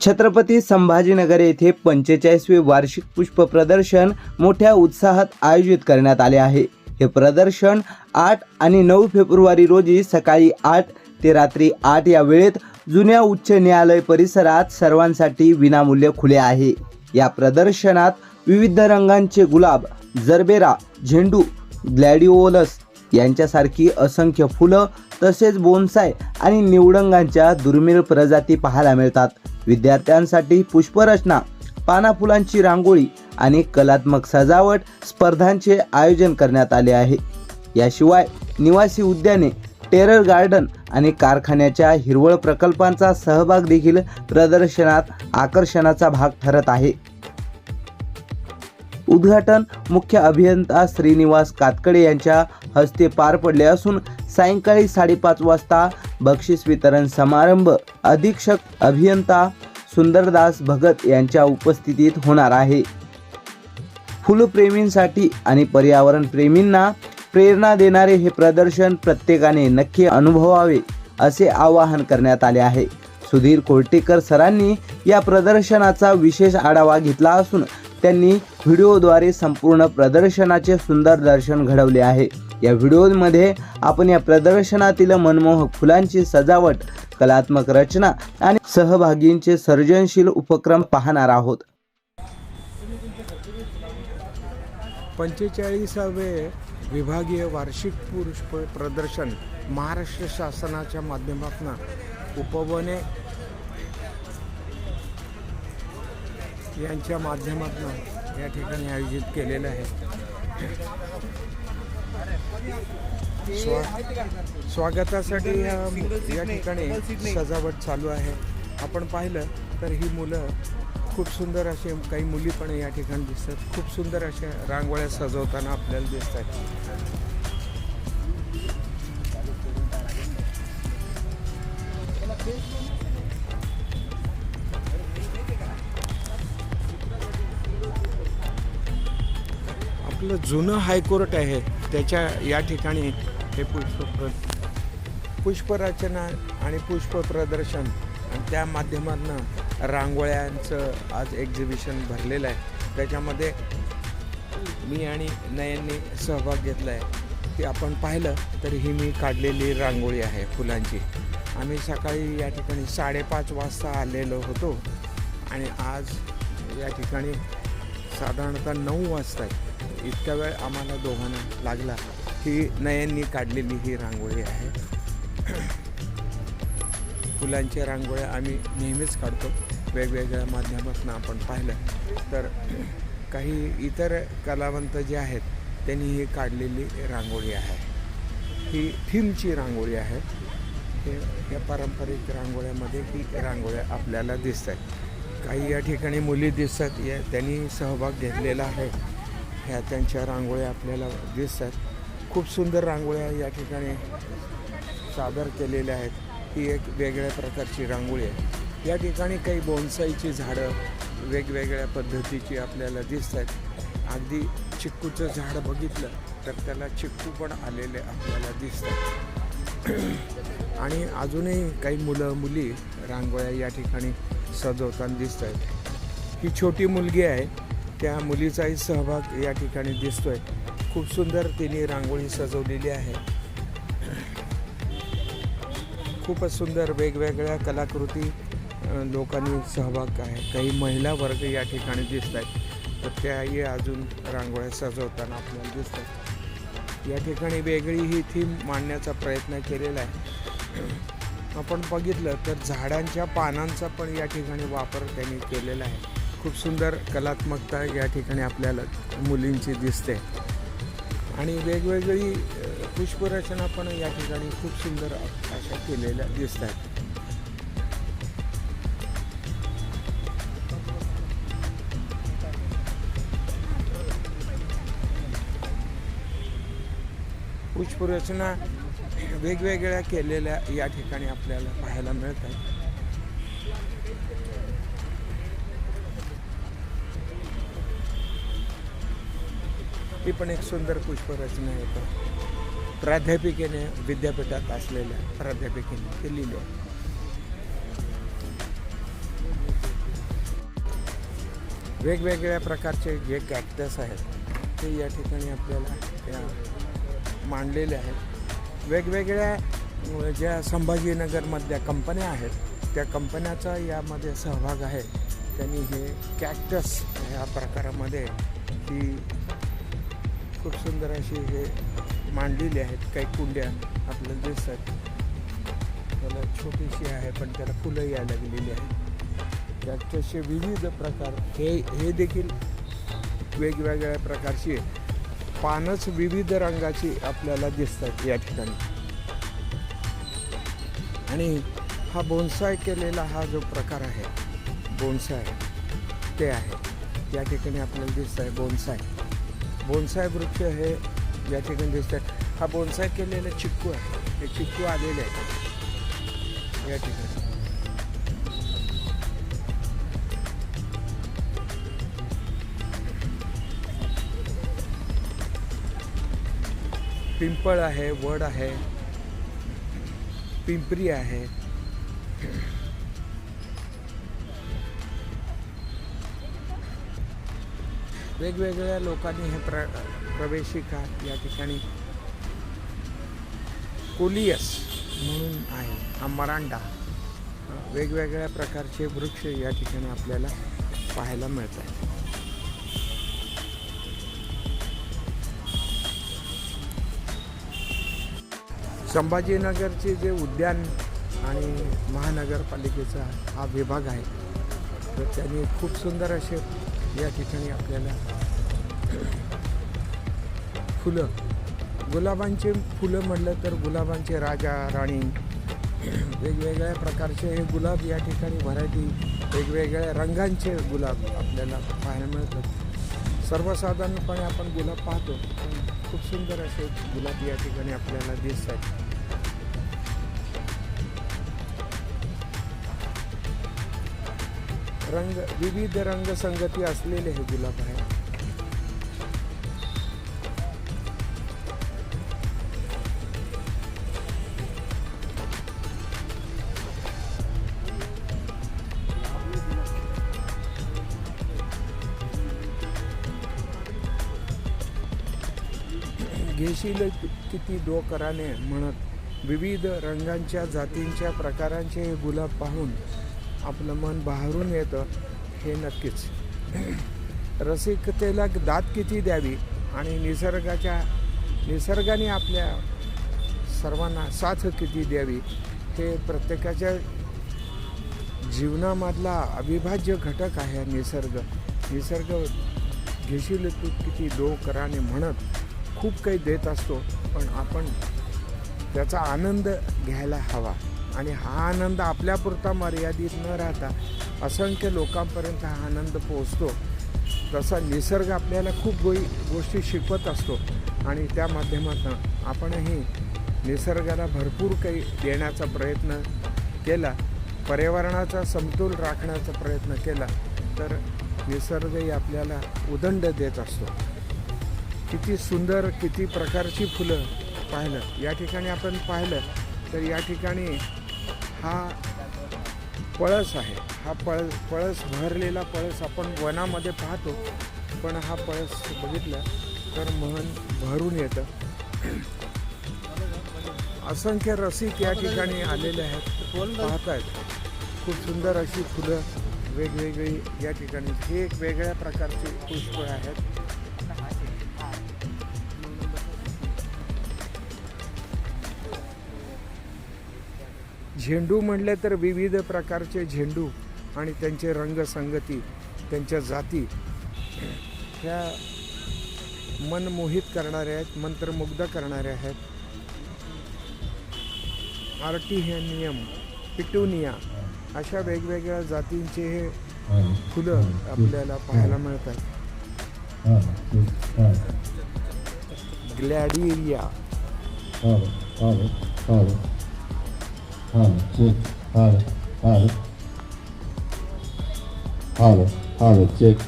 छत्रपती संभाजीनगर येथे पंचेचाळीसवे वार्षिक पुष्प प्रदर्शन मोठ्या उत्साहात आयोजित करण्यात आले आहे. हे प्रदर्शन आठ आणि नऊ फेब्रुवारी रोजी सकाळी आठ ते रात्री आठ या वेळेत जुन्या उच्च न्यायालय परिसरात सर्वांसाठी विनामूल्य खुले आहे. या प्रदर्शनात विविध रंगांचे गुलाब जरबेरा झेंडू ग्लॅडिओलस यांच्यासारखी असंख्य फुलं तसेच बोन्साय आणि निवडंगांच्या दुर्मिळ प्रजाती पाहायला मिळतात. विद्यार्थ्यांसाठी पुष्परचना पाना फुलांची रांगोळी आणि कलात्मक सजावट स्पर्धांचे आयोजन करण्यात आले आहे. याशिवाय निवासी उद्याने टेरर गार्डन आणि कारखान्याच्या हिरवळ प्रकल्पांचा सहभाग देखील प्रदर्शनात आकर्षणाचा भाग ठरत आहे. उद्घाटन मुख्य अभियंता श्रीनिवास कातकडे यांच्या हस्ते पार पडले असून सायंकाळी साडेपाच वाजता बक्षीस वितरण समारंभ अधीक्षक अभियंता सुंदरदास भगत यांच्या उपस्थितीत होणार आहे. फुलप्रेमींसाठी आणि पर्यावरण प्रेमींना प्रेरणा देणारे हे प्रदर्शन प्रत्येकाने नक्की अनुभवावे असे आवाहन करण्यात आले आहे. सुधीर कोर्टेकर सरांनी या प्रदर्शनाचा विशेष आढावा घेतला असून त्यांनी व्हिडिओद्वारे संपूर्ण प्रदर्शनाचे सुंदर दर्शन घडवले आहे. या व्हिडिओमध्ये आपण या प्रदर्शनातील मनमोहक फुलांची सजावट कलात्मक रचना आणि सहभागींचे सर्जनशील उपक्रम पाहणार आहोत. पंचेचाळीसावे विभागीय वार्षिक पुरुष प्रदर्शन महाराष्ट्र शासनाच्या माध्यमातून उपवने यांच्या माध्यमातून या ठिकाणी आयोजित केलेलं आहे. स्वा स्वागतासाठी या ठिकाणी सजावट चालू आहे. आपण पाहिलं तर ही मुलं खूप सुंदर असे काही मुली पण या ठिकाणी दिसतात. खूप सुंदर अशा रांगोळ्या सजवताना आपल्याला दिसतात. आपलं जुनं हायकोर्ट आहे त्याच्या या ठिकाणी हे पुष्प पुष्परचना आणि पुष्प प्रदर्शन आणि त्या माध्यमातून रांगोळ्यांचं आज एक्झिबिशन भरलेलं आहे. त्याच्यामध्ये मी आणि नयननी सहभाग घेतला आहे की आपण पाहिलं तर ही मी काढलेली रांगोळी आहे फुलांची. आम्ही सकाळी या ठिकाणी साडेपाच वाजता आलेलो होतो आणि आज या ठिकाणी साधारणतः नऊ वाजता आहे इतका वेळ आम्हाला दोघांना लागला ही नयननी काढलेली ही रांगोळी आहे. फुलांच्या रांगोळ्या आम्ही नेहमीच काढतो. वेगवेगळ्या माध्यमातून आपण पाहिलं तर काही इतर कलावंत जे आहेत त्यांनी ही काढलेली रांगोळी आहे. ही थीमची रांगोळी आहे. हे या पारंपरिक रांगोळ्यामध्ये ही रांगोळ्या आपल्याला दिसत आहेत काही या ठिकाणी मुली दिसतात या त्यांनी सहभाग घेतलेला आहे. ह्या त्यांच्या रांगोळ्या आपल्याला दिसतात. खूप सुंदर रांगोळ्या या ठिकाणी सादर केलेल्या आहेत. ही एक वेगळ्या प्रकारची रांगोळी आहे. या ठिकाणी काही बोनसाईची झाडं वेगवेगळ्या पद्धतीची आपल्याला दिसत आहेत अगदी चिक्कूचं झाड बघितलं तर त्याला चिक्कू पण आलेले आपल्याला दिसतात. आणि अजूनही काही मुलं मुली रांगोळ्या या ठिकाणी सजवताना दिसत आहेत ही छोटी मुलगी आहे. त्या मुलीचाही सहभाग या ठिकाणी दिसतोय. खूप सुंदर तिने रांगोळी सजवलेली आहे. खूपच सुंदर वेगवेगळ्या कलाकृती लोकांनी सहभाग आहे. काही महिला वर्ग या ठिकाणी दिसत आहेत तर त्याही अजून रांगोळ्या सजवताना आपल्याला दिसतात. या ठिकाणी वेगळी ही थीम मांडण्याचा प्रयत्न केलेला आहे. आपण बघितलं तर झाडांच्या पानांचा पण या ठिकाणी वापर त्यांनी केलेला आहे. खूप सुंदर कलात्मकता या ठिकाणी आपल्याला मुलींची दिसते. आणि वेगवेगळी पुष्परचना पण या ठिकाणी खूप सुंदर अशा केलेल्या दिसत आहेत पुष्परचना वेगवेगळ्या केलेल्या या ठिकाणी आपल्याला पाहायला मिळतात. ही पण एक सुंदर पुष्परचना आहे प्राध्यापिकेने विद्यापीठात असलेल्या प्राध्यापिकेने ते आहे. वेगवेगळ्या प्रकारचे जे कॅक्टस आहेत ते या ठिकाणी आपल्याला त्या मांडलेले आहेत. वेगवेगळ्या ज्या संभाजीनगरमधल्या कंपन्या आहेत त्या कंपन्याचा यामध्ये सहभाग आहे. त्यांनी हे कॅक्टस ह्या प्रकारामध्ये ती खूप सुंदर अशी हे मांडलेली आहेत काही कुंड्या आपल्याला दिसतात. त्याला छोटीशी आहे पण त्याला फुलं या लागलेली आहेत. त्याचे विविध प्रकार हे हे देखील वेगवेगळ्या प्रकारची पानच विविध रंगाची आपल्याला दिसतात या ठिकाणी. आणि हा बोन्साय केलेला हा जो प्रकार आहे बोन्साय ते आहे. या ठिकाणी आपल्याला दिसत आहे बोन्साय. बोनसाय वृक्ष हे या ठिकाणी दिसतात. हा बोनसाय केलेला चिक्कू आहे. हे चिक्कू आलेले आहेत. या ठिकाणी. पिंपळ आहे वड आहे पिंपरी आहे. वेगवेगळ्या लोकांनी हे प्र प्रवेशिका या ठिकाणी कोलियस म्हणून आहे हा मरांडा. वेगवेगळ्या प्रकारचे वृक्ष या ठिकाणी आपल्याला पाहायला मिळतात. संभाजीनगरचे जे उद्यान आणि महानगरपालिकेचा हा विभाग आहे तर त्यांनी खूप सुंदर असे या ठिकाणी आपल्याला फुलं गुलाबांचे फुलं म्हटलं तर गुलाबांचे राजा राणी वेगवेगळ्या प्रकारचे हे गुलाब या ठिकाणी व्हरायटी वेगवेगळ्या रंगांचे गुलाब आपल्याला पाहायला मिळतात. सर्वसाधारणपणे आपण गुलाब पाहतो पण खूप सुंदर असे गुलाब या ठिकाणी आपल्याला दिसत आहेत रंग विविध रंगसंगती असलेले हे गुलाब आहे. घेशील किती डोकराने म्हणत विविध रंगांच्या जातींच्या प्रकारांचे हे गुलाब पाहून आपलं मन बहरून येतं हे नक्कीच. रसिकतेला दात किती द्यावी आणि निसर्गाच्या निसर्गाने आपल्या सर्वांना साथ किती द्यावी हे प्रत्येकाच्या जीवनामधला अविभाज्य घटक आहे निसर्ग. निसर्ग घेशील तू किती दो कराने म्हणत खूप काही देत असतो पण आपण त्याचा आनंद घ्यायला हवा. आणि हा आनंद आपल्यापुरता मर्यादित न राहता असंख्य लोकांपर्यंत हा आनंद पोचतो तसा निसर्ग आपल्याला खूप गोई गोष्टी शिकवत असतो. आणि त्या माध्यमातून आपणही निसर्गाला भरपूर काही देण्याचा प्रयत्न केला. पर्यावरणाचा समतोल राखण्याचा प्रयत्न केला. तर निसर्गही आपल्याला उदंड देत असतो. किती सुंदर किती प्रकारची फुलं पाहिलं. या ठिकाणी आपण पाहिलं तर या ठिकाणी हा पळस आहे. हा पळ पळस भरलेला पळस आपण वनामध्ये पाहतो. पण हा पळस बघितला तर मन भरून येतं. असंख्य रसिक या ठिकाणी आलेले आहेत. पाहत आहेत खूप सुंदर अशी फुलं वेगवेगळी या ठिकाणी. हे एक वेगळ्या प्रकारची पुष्प आहेत. झेंडू म्हणले तर विविध प्रकारचे झेंडू आणि त्यांचे रंगसंगती त्यांच्या जाती ह्या मनमोहित करणाऱ्या आहेत मंत्रमुग्ध करणाऱ्या आहेत. आर्टिहेनियम पिटुनिया अशा वेगवेगळ्या जातींचे हे फुलं आपल्याला पाहायला मिळतात. ग्लॅडिरिया हाल चेक हाल हाल हाल हाल चेक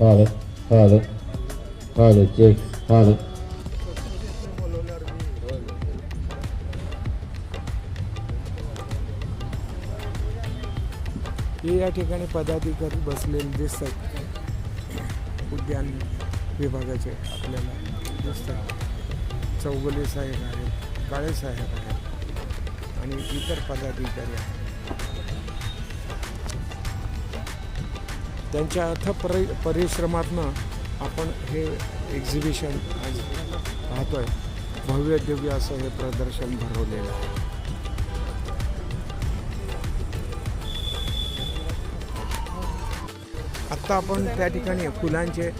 हाल हाल हाल चेक हाल हे या ठिकाणी पदाधिकारी बसलेले दिसतात उद्यान विभागाचे आपल्याला दिसतात चौगले साहेब आहेत काळे साहेब आहेत आणि इतर पदाधिकारी आहेत. त्यांच्या अथ परि परिश्रमातनं आपण हे एक्झिबिशन आज आहे भव्य दिव्य असं हे प्रदर्शन भरवलेलं आहे. आत्ता आपण त्या ठिकाणी फुलांचे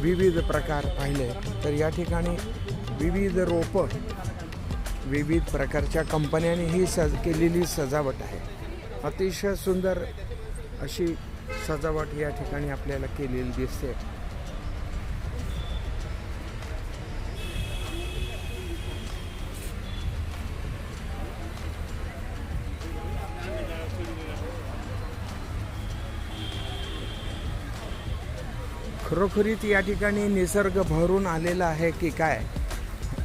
विविध प्रकार पाहिले. तर या ठिकाणी विविध रोपं विविध प्रकारच्या कंपन्यांनी ही सज केलेली सजावट आहे. अतिशय सुंदर अशी सजावट या ठिकाणी आपल्याला केलेली दिसते. खरोखरीच या ठिकाणी निसर्ग भरून आलेला आहे की काय?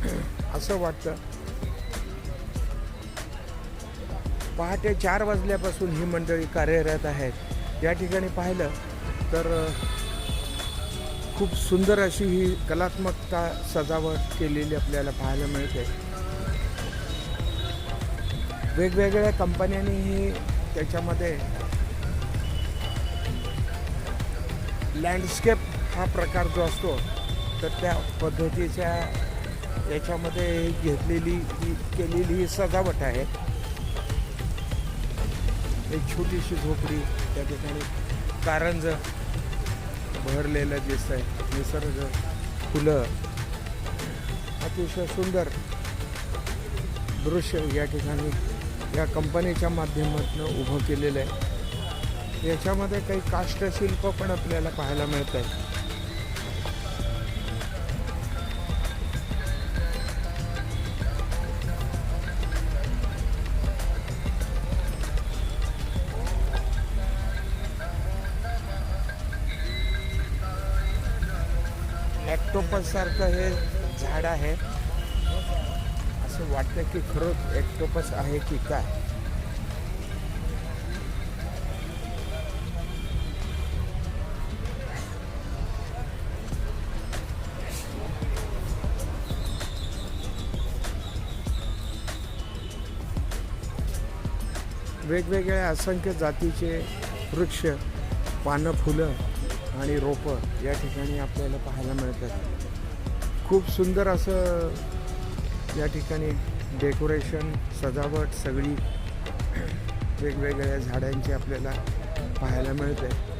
असं वाटतं. पहाटे चार वाजल्यापासून ही मंडळी कार्यरत आहेत. या ठिकाणी पाहिलं तर खूप सुंदर अशी ही कलात्मकता सजावट केलेली आपल्याला पाहायला मिळते. वेगवेगळ्या कंपन्यांनी ही त्याच्यामध्ये लँडस्केप हा प्रकार जो असतो तर त्या पद्धतीच्या याच्यामध्ये घेतलेली ही केलेली ही सजावट आहे. एक छोटीशी झोपडी त्या ठिकाणी कारंज भरलेलं दिसत आहे निसर्ग फुलं अतिशय सुंदर दृश्य या ठिकाणी या कंपनीच्या माध्यमातून उभं केलेलं आहे. याच्यामध्ये काही काष्टशिल्प पण आपल्याला पाहायला मिळत आहे ॲक्टोपससारखं हे झाड आहे. असं वाटतं की खरंच ॲक्टोपस आहे की काय? वेगवेगळ्या असंख्य जातीचे वृक्ष पानं फुलं आणि रोपं या ठिकाणी आपल्याला पाहायला मिळतात. खूप सुंदर असं या ठिकाणी डेकोरेशन सजावट सगळी वेगवेगळ्या झाडांची आपल्याला पाहायला मिळते.